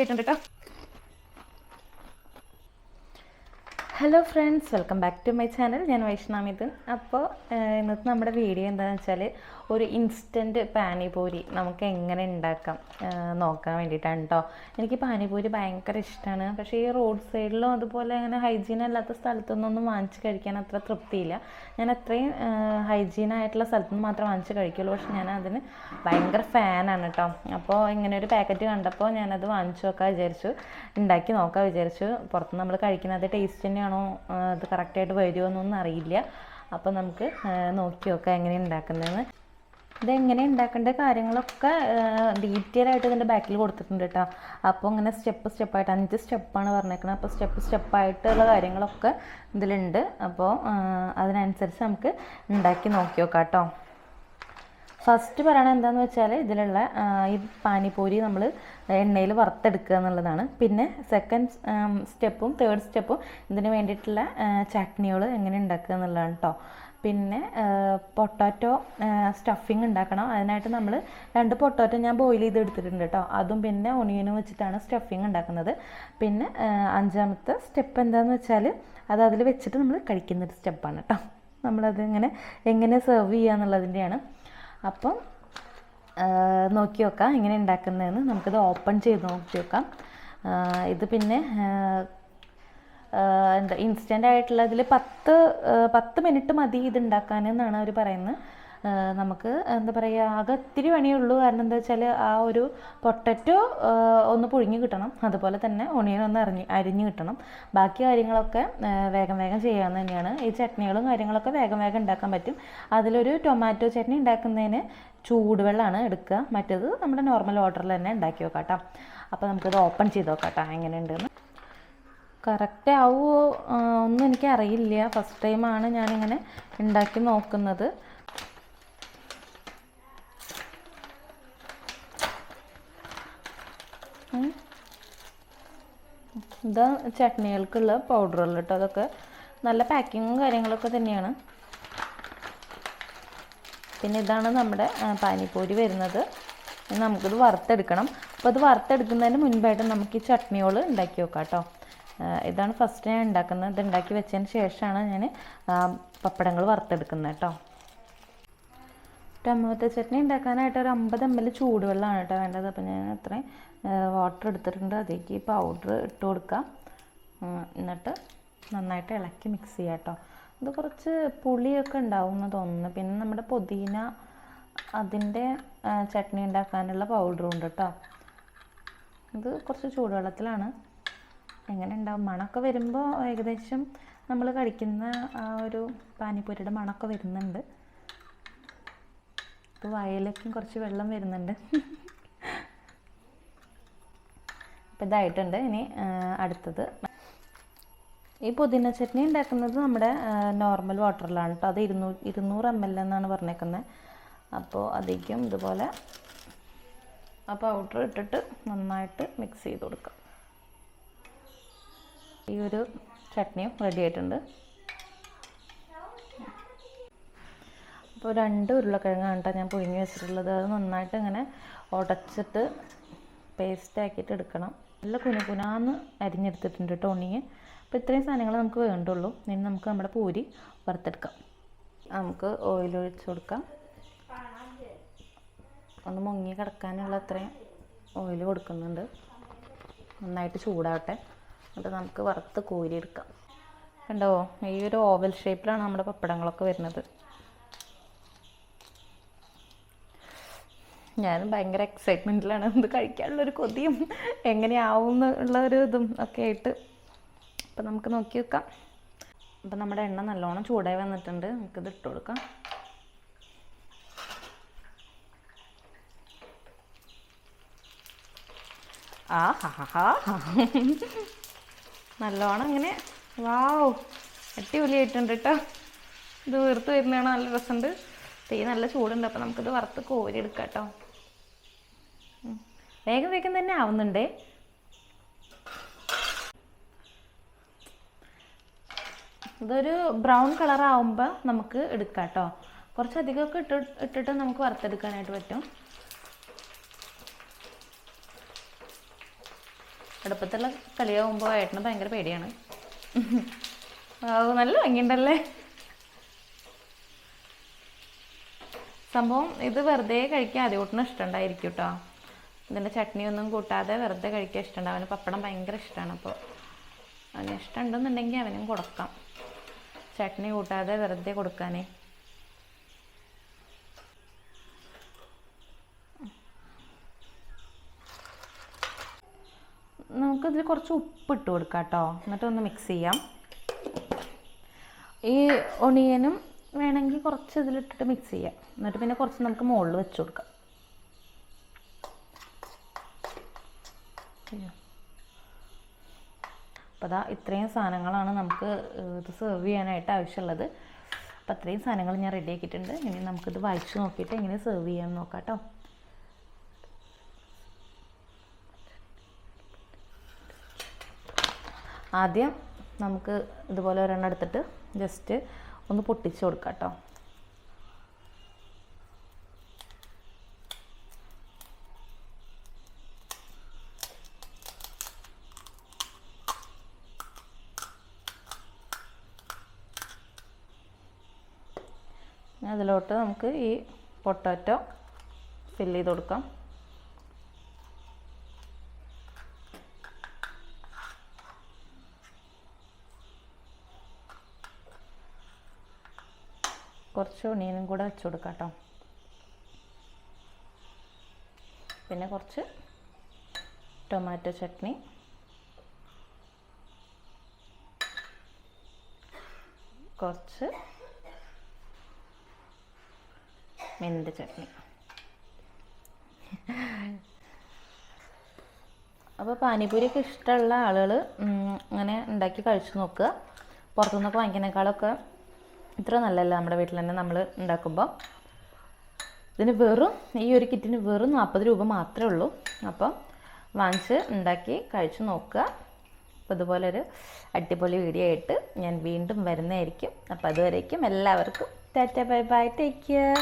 അടിപൊളിയായിട്ടുണ്ട് കേട്ടോ hello friends welcome back to my channel ഞാൻ വൈഷ്ണാമിതൻ അപ്പോൾ ഇന്നത്തെ നമ്മുടെ വീഡിയോ എന്താണെന്ന് വെച്ചാൽ ഒരു ഇൻസ്റ്റന്റ് പാനിപൂരി നമുക്ക് എങ്ങനെ ഉണ്ടാക്കാം നോക്കാൻ വേണ്ടിയിട്ടാണ് കേട്ടോ എനിക്ക് പാനിപൂരി ഭയങ്കര ഇഷ്ടമാണ് പക്ഷേ ഈ റോഡ് സൈഡിലും അതുപോലെ അങ്ങനെ ഹൈജീൻ അല്ലാത്ത സ്ഥലത്തൊന്നും വാങ്ങിച്ച് കഴിക്കാൻ അത്ര തൃപ്തിയില്ല. ഞാൻ അത്രയും ഹൈജീൻ ആയിട്ടുള്ള സ്ഥലത്ത് നിന്ന് മാത്രമേ വാങ്ങിച്ച് കഴിക്കുള്ളൂ. പക്ഷെ ഞാൻ അതിന് ഭയങ്കര ഫാനാണ് കേട്ടോ അപ്പോൾ ഇങ്ങനെ ഒരു പാക്കറ്റ് കണ്ടപ്പോൾ ഞാനത് വാങ്ങിച്ചു നോക്കാൻ വിചാരിച്ചു. ഉണ്ടാക്കി നോക്കാൻ വിചാരിച്ചു. പുറത്ത് നമ്മൾ കഴിക്കുന്നത് ടേസ്റ്റ് തന്നെയാണോ ആ, അത് കറക്റ്റായിട്ട് വരുമോ എന്നൊന്നും അറിയില്ല. അപ്പോൾ നമുക്ക് നോക്കി നോക്കാം എങ്ങനെയാണ് ഉണ്ടാക്കുന്നതെന്ന്. ഇതെങ്ങനെ ഉണ്ടാക്കേണ്ട കാര്യങ്ങളൊക്കെ ഡീറ്റെയിൽ ആയിട്ട് ഇതിന്റെ ബാക്കിൽ കൊടുത്തിട്ടുണ്ട് കേട്ടോ അപ്പോൾ ഇങ്ങനെ സ്റ്റെപ്പ് സ്റ്റെപ്പായിട്ട് അഞ്ച് സ്റ്റെപ്പാണ് പറഞ്ഞേക്കുന്നത് അപ്പോൾ സ്റ്റെപ്പ് സ്റ്റെപ്പായിട്ടുള്ള കാര്യങ്ങളൊക്കെ ഇതിലുണ്ട്. അപ്പോൾ അതിനനുസരിച്ച് നമുക്ക് ഉണ്ടാക്കി നോക്കി നോക്കാം കേട്ടോ ഫസ്റ്റ് പറയണത് എന്താണെന്ന് വെച്ചാൽ ഇതിലുള്ള ഈ പാനിപ്പൂരി നമ്മൾ എണ്ണയിൽ വറുത്തെടുക്കുക എന്നുള്ളതാണ്. പിന്നെ സെക്കൻഡ് സ്റ്റെപ്പും തേർഡ് സ്റ്റെപ്പും ഇതിന് വേണ്ടിയിട്ടുള്ള ചട്നികൾ എങ്ങനെ ഉണ്ടാക്കുക എന്നുള്ളതാണ് കേട്ടോ പിന്നെ പൊട്ടാറ്റോ സ്റ്റഫിങ് ഉണ്ടാക്കണം. അതിനായിട്ട് നമ്മൾ രണ്ട് പൊട്ടാറ്റോ ഞാൻ ബോയിൽ ചെയ്ത് എടുത്തിട്ടുണ്ട് കേട്ടോ അതും പിന്നെ ഒണിയനും വെച്ചിട്ടാണ് സ്റ്റഫിങ് ഉണ്ടാക്കുന്നത്. പിന്നെ അഞ്ചാമത്തെ സ്റ്റെപ്പ് എന്താണെന്ന് വെച്ചാൽ അത് അതിൽ വെച്ചിട്ട് നമ്മൾ കഴിക്കുന്ന ഒരു സ്റ്റെപ്പാണ് കേട്ടോ നമ്മളത് ഇങ്ങനെ എങ്ങനെ സെർവ് ചെയ്യുക എന്നുള്ളതിന്റെയാണ് അപ്പം നോക്കി നോക്കാം എങ്ങനെ ഉണ്ടാക്കുന്നതെന്ന്. നമുക്കിത് ഓപ്പൺ ചെയ്ത് നോക്കി നോക്കാം ഇത് പിന്നെ എന്താ ഇൻസ്റ്റന്റ് ആയിട്ടുള്ള ഇതിൽ പത്ത് പത്ത് മിനിറ്റ് മതി ഇത് ഉണ്ടാക്കാൻ എന്നാണ് അവർ പറയുന്നത്. നമുക്ക് എന്താ പറയുക ആകെ ഇത്തിരി പണിയുള്ളൂ കാരണം എന്താ വെച്ചാൽ ആ ഒരു പൊട്ടറ്റോ ഒന്ന് പുഴുങ്ങി കിട്ടണം. അതുപോലെ തന്നെ ഒണിയൻ ഒന്ന് അരിഞ്ഞ് കിട്ടണം. ബാക്കി കാര്യങ്ങളൊക്കെ വേഗം വേഗം ചെയ്യാവുന്ന തന്നെയാണ്. ഈ ചട്നികളും കാര്യങ്ങളൊക്കെ വേഗം വേഗം ഉണ്ടാക്കാൻ പറ്റും. അതിലൊരു ടൊമാറ്റോ ചട്നി ഉണ്ടാക്കുന്നതിന് ചൂടുവെള്ളമാണ് എടുക്കുക. മറ്റേത് നമ്മുടെ നോർമൽ വാട്ടറിൽ തന്നെ ഉണ്ടാക്കി കേട്ടോ അപ്പോൾ നമുക്കിത് ഓപ്പൺ ചെയ്ത് നോക്കാം എങ്ങനെയുണ്ടെന്ന്. കറക്റ്റ് ആവുമോ ഒന്നും എനിക്കറിയില്ല ഫസ്റ്റ് ടൈമാണ് ഞാനിങ്ങനെ ഉണ്ടാക്കി നോക്കുന്നത്. ഇതാ ചട്നികൾക്കുള്ള പൗഡറുകൾ കേട്ടോ. അതൊക്കെ നല്ല പാക്കിങ്ങും കാര്യങ്ങളൊക്കെ തന്നെയാണ്. പിന്നെ ഇതാണ് നമ്മുടെ പാനിപ്പൂരി വരുന്നത്. നമുക്കിത് വറുത്തെടുക്കണം. അപ്പോൾ ഇത് വറുത്തെടുക്കുന്നതിന് മുൻപായിട്ട് നമുക്ക് ഈ ചട്നികൾ ഉണ്ടാക്കി വെക്കാം കേട്ടോ. ഇതാണ് ഫസ്റ്റ് ഞാൻ ഉണ്ടാക്കുന്നത്. ഇത് ഉണ്ടാക്കി വെച്ചതിന് ശേഷമാണ് ഞാൻ പപ്പടങ്ങൾ വറുത്തെടുക്കുന്നത് കേട്ടോ. ടൊമാറ്റോ ചട്നി ഉണ്ടാക്കാനായിട്ട് ഒരു അമ്പത് എം എൽ ചൂടുവെള്ളമാണ് കേട്ടോ വേണ്ടത്. അപ്പോൾ ഞാൻ അത്രയും വാട്ടർ എടുത്തിട്ടുണ്ട്. അതിലേക്ക് പൗഡർ ഇട്ട് കൊടുക്കാം. എന്നിട്ട് നന്നായിട്ട് ഇളക്കി മിക്സ് ചെയ്യാം കേട്ടോ. അത് കുറച്ച് പുളിയൊക്കെ ഉണ്ടാവും എന്ന് തോന്നുന്നു. പിന്നെ നമ്മുടെ പുതിന അതിന്റെ ചട്നി ഉണ്ടാക്കാനുള്ള പൗഡറും ഉണ്ട് കേട്ടോ. ഇത് കുറച്ച് ചൂടുവെള്ളത്തിലാണ്. എങ്ങനെ ഉണ്ടാവും? മണമൊക്കെ വരുമ്പോൾ ഏകദേശം നമ്മൾ കഴിക്കുന്ന ആ ഒരു പാനിപ്പൂരിയുടെ മണമൊക്കെ വരുന്നുണ്ട്. ഇപ്പോൾ വയലേക്കും കുറച്ച് വെള്ളം വരുന്നുണ്ട്. അപ്പോൾ ഇതായിട്ടുണ്ട്. ഇനി അടുത്തത്. ഈ പുതിന ചട്നി ഉണ്ടാക്കുന്നത് നമ്മുടെ നോർമൽ വാട്ടറിലാണ് കേട്ടോ അത് ഇരുന്നൂ ഇരുന്നൂറ് എം എൽ എന്നാണ് പറഞ്ഞേക്കുന്നത് അപ്പോൾ അധികം ഇതുപോലെ ആ പൗഡർ ഇട്ടിട്ട് നന്നായിട്ട് മിക്സ് ചെയ്ത് കൊടുക്കാം. ഈ ഒരു ചട്നിയും റെഡി ആയിട്ടുണ്ട്. അപ്പോൾ രണ്ട് ഉരുളക്കിഴങ്ങാണ് കേട്ടോ ഞാൻ പുഴുങ്ങി വെച്ചിട്ടുള്ളത്. അത് നന്നായിട്ട് ഇങ്ങനെ ഉടച്ചിട്ട് പേസ്റ്റ് ആക്കിയിട്ട് എടുക്കണം. നല്ല കുനുകുനാന്ന് അരിഞ്ഞെടുത്തിട്ടുണ്ട് കേട്ടോ ഉണ്ണിയെ. അപ്പോൾ ഇത്രയും സാധനങ്ങൾ നമുക്ക് വേണ്ടുള്ളൂ. ഇനി നമുക്ക് നമ്മുടെ പൂരി വറുത്തെടുക്കാം. നമുക്ക് ഓയിൽ ഒഴിച്ച് കൊടുക്കാം. ഒന്ന് മുങ്ങി കിടക്കാനുള്ള അത്രയും ഓയിൽ കൊടുക്കുന്നുണ്ട്. നന്നായിട്ട് ചൂടാവട്ടെ. എന്നിട്ട് നമുക്ക് വറുത്ത് കോരിയെടുക്കാം. കണ്ടോ? ഈ ഒരു ഓവൽ ഷേപ്പിലാണ് നമ്മുടെ പപ്പടങ്ങളൊക്കെ വരുന്നത്. ഞാൻ ഭയങ്കര എക്സൈറ്റ്മെന്റിലാണ് ഇത് കഴിക്കാനുള്ളൊരു കൊതിയും എങ്ങനെയാവും എന്നുള്ള ഒരു ഇതും ഒക്കെ ആയിട്ട്. അപ്പം നമുക്ക് നോക്കി വെക്കാം. അപ്പം നമ്മുടെ എണ്ണ നല്ലോണം ചൂടായി വന്നിട്ടുണ്ട്. നമുക്കിത് ഇട്ട് കൊടുക്കാം. ആ നല്ലോണം ഇങ്ങനെ വാവ് അടിപൊളിയായിട്ടുണ്ട് കേട്ടോ ഇത് വീർത്ത് വരുന്നതാണ് നല്ല രസമുണ്ട് തീ നല്ല ചൂടുണ്ട്. അപ്പം നമുക്കിത് വറുത്ത് കോരി എടുക്കാം കേട്ടോ. വേഗം വേഗം തന്നെ ആവുന്നുണ്ടേ. ഇതൊരു ബ്രൗൺ കളർ ആവുമ്പോൾ നമുക്ക് എടുക്കാം കേട്ടോ. കുറച്ചധികമൊക്കെ ഇട്ട് ഇട്ടിട്ട് നമുക്ക് വറുത്തെടുക്കാനായിട്ട് പറ്റും. അടുപ്പത്തുള്ള കളിയാവുമ്പോൾ ഏട്ടന് ഭയങ്കര പേടിയാണ്. നല്ല ഭംഗിയുണ്ടല്ലേ? സംഭവം ഇത് വെറുതെ കഴിക്കാൻ ആദ്യകൂട്ടിന് ഇഷ്ടമുണ്ടായിരിക്കും കേട്ടോ. ഇതിന്റെ ചട്നി ഒന്നും കൂട്ടാതെ വെറുതെ കഴിക്കാൻ ഇഷ്ടമുണ്ട്. അവന് പപ്പടം ഭയങ്കര ഇഷ്ടമാണ് അപ്പോൾ അവന് ഇഷ്ടമുണ്ടെന്നുണ്ടെങ്കിൽ അവനും കൊടുക്കാം. ചട്നി കൂട്ടാതെ വെറുതെ കൊടുക്കാനേ. നമുക്കിതിൽ കുറച്ച് ഉപ്പിട്ട് കൊടുക്കാം കേട്ടോ. എന്നിട്ടൊന്ന് മിക്സ് ചെയ്യാം. ഈ ഒണിയനും വേണമെങ്കിൽ കുറച്ച് ഇതിലിട്ടിട്ട് മിക്സ് ചെയ്യാം. എന്നിട്ട് പിന്നെ കുറച്ച് നമുക്ക് മുകളിൽ വെച്ച് കൊടുക്കാം. അപ്പോൾ അതാ ഇത്രയും സാധനങ്ങളാണ് നമുക്ക് ഇത് സെർവ് ചെയ്യാനായിട്ട് ആവശ്യമുള്ളത്. അപ്പോൾ അത്രയും സാധനങ്ങൾ ഞാൻ റെഡി ആക്കിയിട്ടുണ്ട്. ഇനി നമുക്കിത് വായിച്ച് നോക്കിയിട്ട് എങ്ങനെ സെർവ് ചെയ്യാമെന്ന് നോക്കാം കേട്ടോ ആദ്യം നമുക്ക് ഇതുപോലെ ഒരെണ്ണം എടുത്തിട്ട് ജസ്റ്റ് ഒന്ന് പൊട്ടിച്ച് കൊടുക്കാം കേട്ടോ അതിലോട്ട് നമുക്ക് ഈ പൊട്ടാറ്റോ ഫില്ല് ചെയ്ത് കൊടുക്കാം. കുറച്ച് ഉണിയനും കൂടെ വെച്ച് കൊടുക്കാം കേട്ടോ. പിന്നെ കുറച്ച് ടൊമാറ്റോ ചട്നി. കുറച്ച് മിന്റ് ചട്നി അപ്പോൾ പാനിപൂരിക്ക് ഇഷ്ടമുള്ള ആളുകൾ അങ്ങനെ ഉണ്ടാക്കി കഴിച്ചു നോക്കുക. പുറത്തുനിന്നൊക്കെ വാങ്ങിക്കുന്നേക്കാളൊക്കെ ഇത്ര നല്ലതല്ല നമ്മുടെ വീട്ടിൽ തന്നെ നമ്മൾ ഉണ്ടാക്കുമ്പോൾ ഇതിന് വെറും ഈ ഒരു കിറ്റിന് വെറും നാൽപ്പത് രൂപ മാത്രമേ ഉള്ളൂ. അപ്പം വാങ്ങിച്ച് ഉണ്ടാക്കി കഴിച്ചു നോക്കുക. അപ്പോൾ ഇതുപോലൊരു അടിപൊളി വീഡിയോ ആയിട്ട് ഞാൻ വീണ്ടും വരുന്നതായിരിക്കും. അപ്പോൾ അതുവരേക്കും എല്ലാവർക്കും tata bye bye take care